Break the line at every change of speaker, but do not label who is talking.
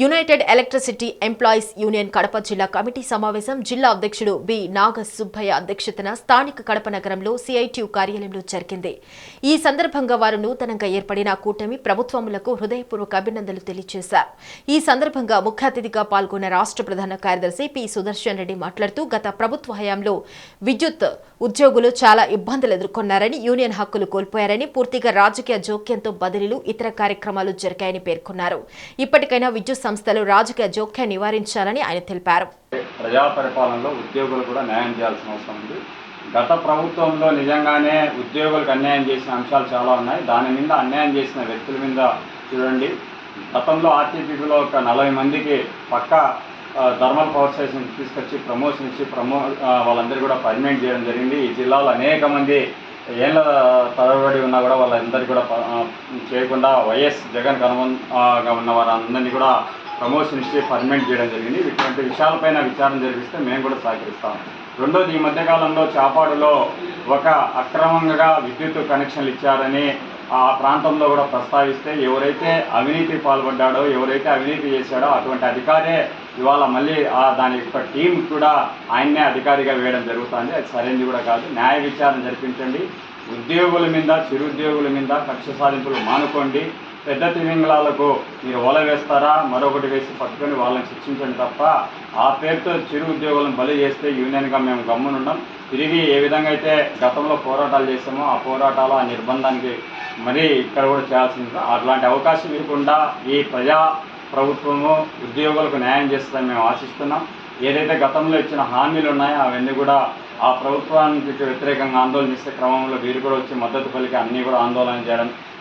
United Electricity Employees Union Kadapa జిల్లా committee సమావేశం జిల్లా అధ్యక్షుడు బి. నాగ సుబ్బయ్య అధ్యక్షతన స్థానిక కడప నగరంలో సిఐటియు కార్యాలయంలో జరిగింది. ఈ సందర్భంగా వారు నూతనంగా ఏర్పడిన కూటమి ప్రభుత్వములకు హృదయపూర్వక అభినందనలు తెలియజేశారు. ఈ సందర్భంగా ముఖ్య అతిథిగా పాల్గొన్న రాష్ట్ర ప్రధాన కార్యదర్శి పి. సుదర్శన్ రెడ్డి మాట్లాడుతూ గత ప్రభుత్వ హయాంలో విద్యుత్ ఉద్యోగులు చాలా ఇబ్బందులు ఎదుర్కొన్నారని యూనియన్ హక్కులు కోల్పోయారని పూర్తిగా రాజకీయ జోక్యంతో బదిలీలు ఇతర కార్యక్రమాలు జరిగాయని పేర్కొన్నారు. ఇప్పటికైనా విద్యుత్ సంస్థలు రాజకీయ జోక్యం నివారించాలని ఆయన తెలిపారు.
ప్రజా పరిపాలనలో ఉద్యోగులు కూడా న్యాయం చేయాల్సిన అవసరం ఉంది. గత ప్రభుత్వంలో నిజంగానే ఉద్యోగులకు అన్యాయం చేసిన అంశాలు చాలా ఉన్నాయి. దాని మీద అన్యాయం చేసిన వ్యక్తుల మీద చూడండి. గతంలో ఆర్టీపీలో ఒక నలభై మందికి పక్క థర్మల్ పవర్ స్టేషన్ తీసుకొచ్చి ప్రమోషన్ ఇచ్చి ప్రమో వాళ్ళందరూ కూడా పర్మనెంట్ చేయడం జరిగింది. ఈ జిల్లాలో అనేక మంది ఏళ్ళ తరబడి ఉన్నా కూడా వాళ్ళందరికీ కూడా చేయకుండా వైఎస్ జగన్ కనుగొనగా ఉన్న వారందరినీ కూడా ప్రమోషన్ ఇచ్చి పర్మనెంట్ చేయడం జరిగింది. ఇటువంటి విషయాలపైన విచారణ జరిపిస్తే మేము కూడా సహకరిస్తాం. రెండోది ఈ మధ్యకాలంలో చాపాడులో ఒక అక్రమంగా విద్యుత్ కనెక్షన్లు ఇచ్చారని ఆ ప్రాంతంలో కూడా ప్రస్తావిస్తే ఎవరైతే అవినీతి పాల్పడ్డాడో ఎవరైతే అవినీతి చేశాడో అటువంటి అధికారే ఇవాళ మళ్ళీ ఆ దాని యొక్క టీం కూడా ఆయన్నే అధికారిగా వేయడం జరుగుతుంది. అది సరైనది కూడా కాదు. న్యాయ విచారణ జరిపించండి. ఉద్యోగుల మీద చిరుద్యోగుల మీద కక్ష సాధింపులు మానుకోండి. పెద్ద తిమింగళాలకు మీరు ఓల వేస్తారా? మరొకటి వేసి పట్టుకొని వాళ్ళని శిక్షించండి తప్ప ఆ పేరుతో చిరు ఉద్యోగులను బలి చేస్తే యూనియన్గా మేము గమ్మునుండం. తిరిగి ఏ విధంగా అయితే గతంలో పోరాటాలు చేసామో ఆ పోరాటాలు ఆ నిర్బంధానికి మరీ ఇక్కడ కూడా చేయాల్సింది అట్లాంటి అవకాశం ఇవ్వకుండా ఈ ప్రజా ప్రభుత్వము ఉద్యోగులకు న్యాయం చేస్తుందని మేము ఆశిస్తున్నాం. ఏదైతే గతంలో ఇచ్చిన హామీలు ఉన్నాయో అవన్నీ కూడా ఆ ప్రభుత్వానికి వ్యతిరేకంగా ఆందోళన చేసే క్రమంలో వీరు కూడా వచ్చి మద్దతు పలికి అన్నీ కూడా ఆందోళన చేయడం